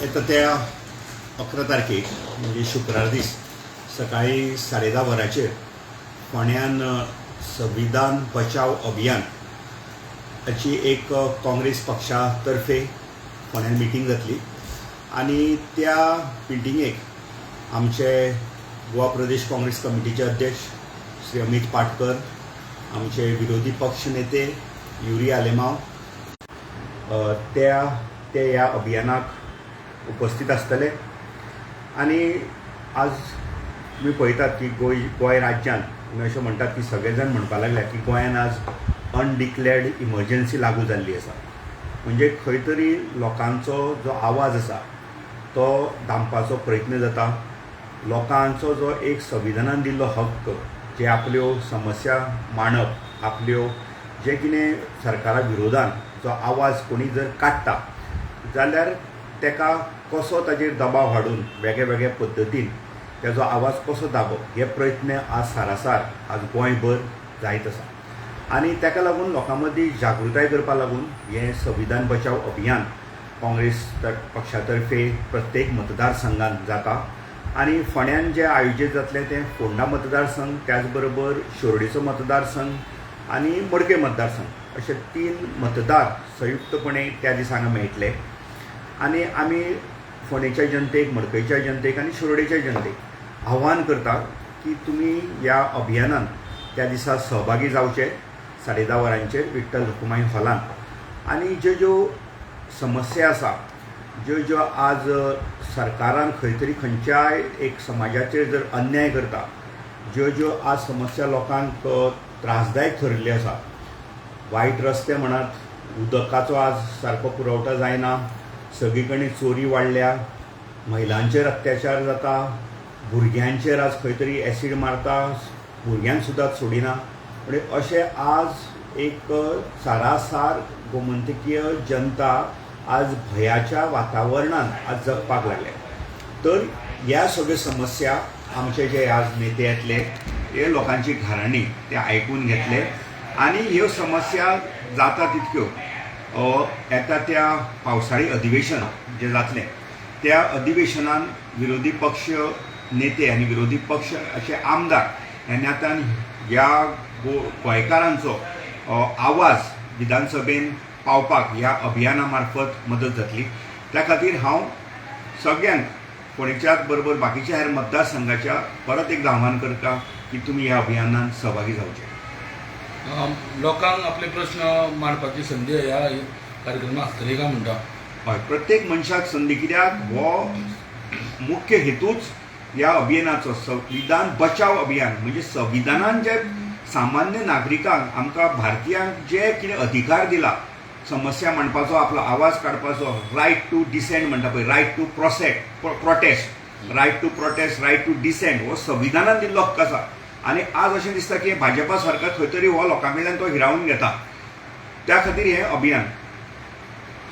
येता त्या अकरा तारखेक म्हणजे शुक्रार दीस सकाळी साडे धा वरांचेर फोंड्यान संविधान बचाव अभियान हाची एक काँग्रेस पक्षा तर्फे फोंड्यान मिटींग जातली. आनी त्या मिटिंगेक आमचे गोवा प्रदेश काँग्रेस कमिटीचे अध्यक्ष श्री अमित पाटकर आमचे विरोधी पक्ष नेते युरी आलेमांव त्या ते ह्या अभियानाक उपस्थित आसतले आनी आज तुमी पळयतात की गोंय गोंय राज्यांत अशें म्हणटात की सगळे जाण म्हणपाक लागल्या की गोंयान आज अनडिक्लेर्ड इमर्जन्सी लागू जाल्ली आसा. म्हणजे खंय तरी लोकांचो जो आवाज आसा तो दामपाचो प्रयत्न जाता. लोकांचो जो एक संविधानान दिल्लो हक्क जे आपल्यो समस्या मांडप आपल्यो जे कितें सरकारा विरोधान जो आवाज कोणी जर काडटा जाल्यार तेका कसो ताजेर दबाव हाडून वेगळे वेगळे पद्दतीन तेजो आवाज कसो दाबप हे प्रयत्न आज सारासार आज गोंयभर जायत आसा. आनी ताका लागून लोकां मदीं जागृताय करपा लागून हें संविधान बचाव अभियान काँग्रेस तर- पक्षा तर्फे प्रत्येक मतदारसंघात जाता. आनी फोंड्यान जें आयोजीत जातलें तें फोंडा मतदारसंघ त्याच बरोबर शिरोडेचो मतदारसंघ आनी मडके मतदारसंघ अशे तीन मतदार संयुक्तपणे त्या दिसा हांगा मेळटले आनी आमी फोंडेच्या जनतेक मडकयच्या जनतेक आनी शिरोडेच्या जनतेक आव्हान करता की तुमी ह्या अभियानान त्या दिसा सहभागी जावचे साडे धा वरांचेर विठ्ठल रुकुमाई हॉलान आनी ज्यो ज्यो समस्या आसा ज्यो ज्यो आज सरकारान खंय तरी खंयच्याय एक समाजाचेर जर अन्याय करता ज्यो ज्यो आज समस्या लोकांक त्रासदायक ठरिल्ल्यो आसा वायट रस्ते म्हणात उदकाचो आज सारको पुरवठा जायना सगळी कडेन चोरी वाडल्या महिलांचेर अत्याचार जाता भुरग्यांचेर आज खंय तरी एसीड मारता भुरग्यांक सुद्दां सोडिना. म्हणजे अशें आज एक सारासार गोमंतकीय जनता आज भयाच्या वातावरणान आज जगपाक लागले तर ह्या सगळ्यो समस्या आमचे जे आज नेते येतले हे लोकांची घराणी ते आयकून घेतले. आनी ह्यो समस्या जाता तितक्यो येता त्या पावसाळी अधिवेशन जे जातलें त्या अधिवेशनान विरोधी पक्ष नेते आनी विरोधी पक्ष अशे आमदार ह्या नात्यान ह्या गो गोंयकारांचो आवाज विधानसभेन पावपाक ह्या अभियाना मार्फत मदत जातली. त्या खातीर हांव सगळ्यांक फोंडेच्याच बरोबर बाकीच्या हेर मतदारसंघाच्या परत एक आव्हान करता की तुमी ह्या अभियानात सहभागी जावचे लोकांक आपले प्रश्न मांडपाची संदी ह्या कार्यक्रमात. आसतली काय म्हणटा हय प्रत्येक मनशाक संदी कित्याक? हो मुख्य हेतूच ह्या अभियानाचो संविधान बचाव अभियान म्हणजे संविधानान जे सामान्य नागरिकांक आमकां भारतीयांक जे कितें अधिकार दिला समस्या मांडपाचो आपलो आवाज काडपाचो रायट टू डिसेंट म्हणटा पळय right to प्रोसेक्ट protest right to protest right to dissent हो संविधानान दिल्लो हक्क आसा. आनी आज अशें दिसता की भाजपा सरकार खंय तरी हो लोकां कडल्यान तो हिरावून घेता. त्या खातीर हें अभियान.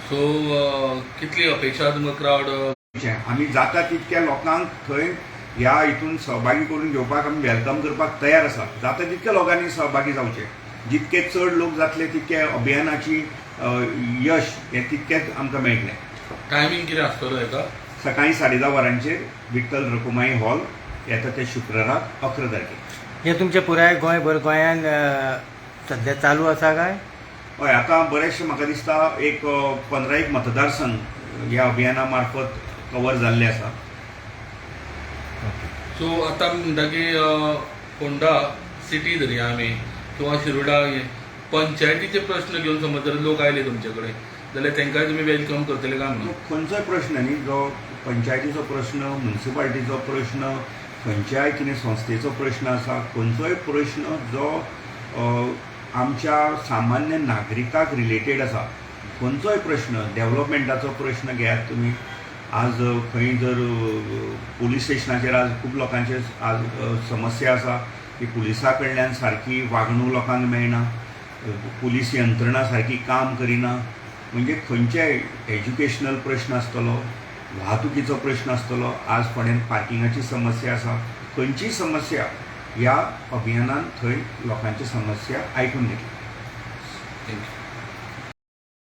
सो अं, कितली अपेक्षा तुमकां क्रावड. आमी जाता तितक्या लोकांक थंय ह्या हितून सहभागी करून घेवपाक आमी वेलकम करपाक तयार आसा. जाता तितक्या लोकांनी सहभागी जावचे. जितके चड लोक जातले तितके अभियानाची यश हें तितकेंच आमकां मेळटलें. टायमींग कितें आसतलो हेका? सकाळी साडे धा वरांचेर विठ्ठल रकुमाई हॉल येता ते शुक्राराक अकरा तारखेक. हे तुमचे पुराय गोंयभर गोंयान अ, सध्या चालू आसा काय? हय आतां बरेचशे म्हाका दिसता एक पंदरा एक मतदारसंघ ह्या अभियाना मार्फत कवर जाल्ले आसा सो आतां म्हणटा की फोंडा सिटी धरया आमी किंवा शिरोडा पंचायतीचे प्रश्न घेवन समज जर लोक आयले तुमचे कडेन जाल्यार तांकांय तुमी वेलकम करतले काय म्हणून? खंयचोय प्रश्न न्ही जो पंचायतीचो प्रश्न म्युन्सिपाल्टीचो प्रश्न खंयच्याय कितें संस्थेचो प्रश्न आसा खंयचोय प्रश्न जो आमच्या सामान्य नागरिकाक रिलेटेड आसा खंयचोय प्रश्न डेव्हलपमेंटाचो प्रश्न घेयात तुमी. आज खंय जर पुलीस स्टेशनाचेर आज खूब लोकांचे आज समस्या आसा की पुलिसा कडल्यान सारकी वागणूक लोकांक मेळना पुलीस यंत्रणा सारकी काम करिना. म्हणजे खंयचेय एज्युकेशनल प्रश्न आसतलो वाहतुकीचो प्रश्न आसतलो आज फोंड्यान पार्किंगाची समस्या आसा खंयचीय समस्या ह्या अभियानान थंय लोकांची समस्या आयकून घेतली. थँक्यू